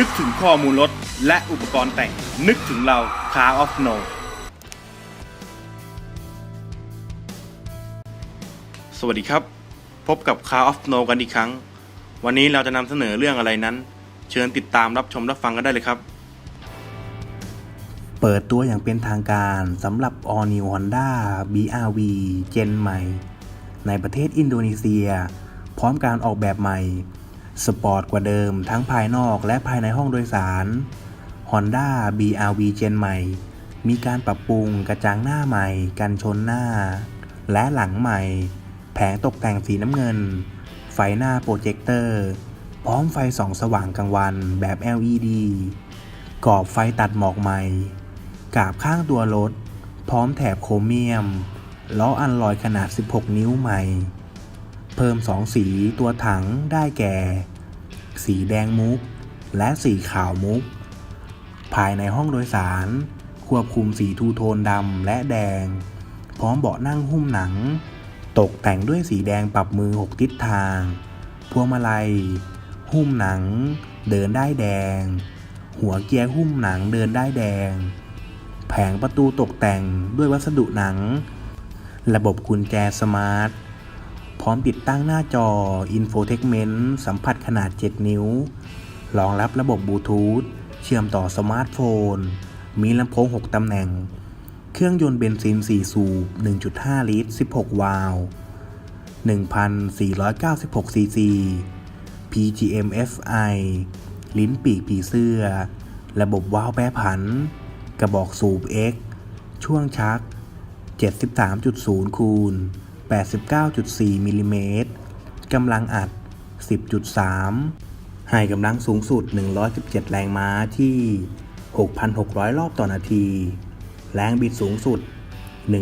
ึกถึงข้อมูลรถ และอุปกรณ์แต่ง นึกถึงเรา Car of No สวัสดีครับ พบกับ Car of No กันอีกครั้ง วันนี้เราจะนำเสนอเรื่องอะไรนั้น เชิญติดตามรับชมรับฟังกันได้เลยครับ เปิดตัวอย่างเป็นทางการสำหรับ All New Honda BRV Gen ใหม่ ในประเทศอินโดนีเซีย พร้อมการออกแบบใหม่ สปอร์ตกว่าเดิมทั้งภายนอกและภายในห้องโดยสาร Honda BRV Gen ใหม่ มีการปรับปรุงกระจังหน้าใหม่ กันชนหน้า และหลังใหม่ แผงตกแต่งสีน้ำเงิน ไฟหน้าโปรเจคเตอร์ พร้อมไฟส่องสว่างกลางวันแบบ LED กรอบไฟตัดหมอกใหม่ กาบข้างตัวรถ พร้อมแถบโครเมียม ล้ออันลอยขนาด 16 นิ้วใหม่ เพิ่มสองสีตัวถังได้แก่ สีแดงมุก และสีขาวมุก ภายในห้องโดยสาร ควบคุมสีทูโทนดำและแดง พร้อมเบาะนั่งหุ้มหนัง ตกแต่งด้วยสีแดงปรับมือ 6 ทิศทาง พวงมาลัย หุ้มหนัง เดินได้แดง หัวเกียร์หุ้มหนังเดินได้แดง แผงประตูตกแต่งด้วยวัสดุหนัง ระบบกุญแจสมาร์ท พร้อมติดตั้งหน้าจอ Infotainment สัมผัสขนาด 7 นิ้ว รองรับระบบบลูทูธ เชื่อมต่อสมาร์ทโฟน มีลำโพง 6 ตำแหน่ง เครื่องยนต์เบนซิน 4 สูบ 1.5 ลิตร 16 วาล์ว1,496 ซีซี PGM FI ลิ้นปีกผีเสื้อ ระบบวาล์วแปรผัน กระบอกสูบ X ช่วงชัก 73.0 คูณ 89.4 มิลลิเมตรกำลังอัด 10.3 ให้กำลังสูงสุด 117 แรงม้าที่ 6,600 รอบต่อนาที แรงบิดสูงสุด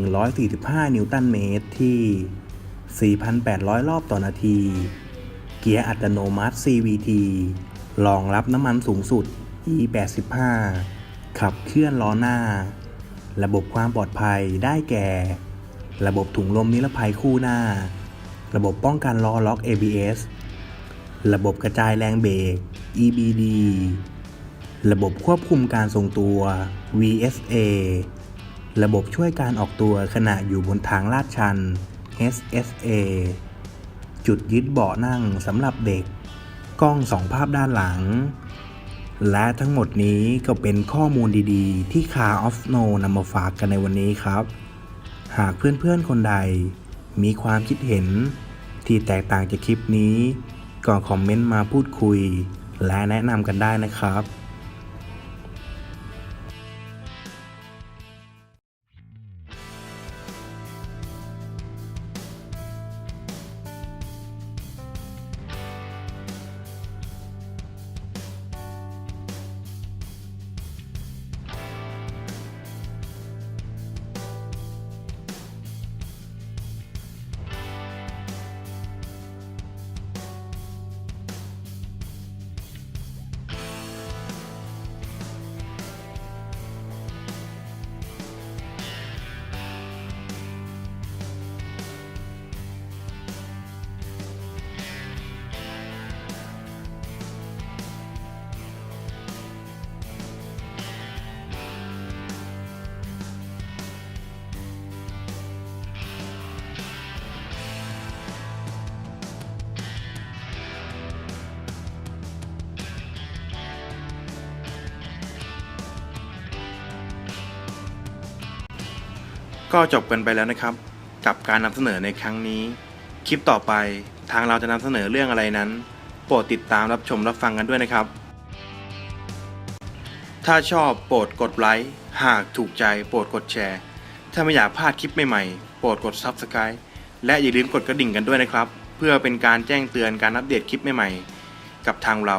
145 นิวตันเมตรที่ 4,800 รอบต่อนาที เกียร์อัตโนมัติ CVT รองรับน้ำมันสูงสุด E85 ขับเคลื่อนล้อหน้า ระบบความปลอดภัยได้แก่ ระบบถุงลมนิรภัยคู่หน้า ระบบป้องกันล้อล็อก ABS ระบบกระจายแรงเบรก EBD ระบบควบคุมการทรงตัว VSA ระบบช่วยการออกตัวขณะอยู่บนทางลาดชัน SSA จุดยึดเบาะนั่งสำหรับเด็ก กล้องสองภาพด้านหลัง และทั้งหมดนี้ก็เป็นข้อมูลดีๆ ที่ Car of No นำมาฝากกันในวันนี้ครับ หากเพื่อนๆคนใด มีความคิดเห็น ที่แตกต่างจากคลิปนี้ ก็คอมเมนต์มาพูดคุย และแนะนำกันได้นะครับ ก็จบกันไปแล้วนะครับ กับการนำเสนอในครั้งนี้ คลิปต่อไปทางเราจะนำเสนอเรื่องอะไรนั้น โปรดติดตามรับชมรับฟังกันด้วยนะครับ ถ้าชอบโปรดกดไลค์หากถูกใจโปรดกดแชร์ ถ้าไม่อยากพลาดคลิปใหม่ๆ โปรดกด Subscribe และอย่าลืมกดกระดิ่งกันด้วยนะครับ เพื่อเป็นการแจ้งเตือนการอัปเดตคลิปใหม่ๆ กับทางเรา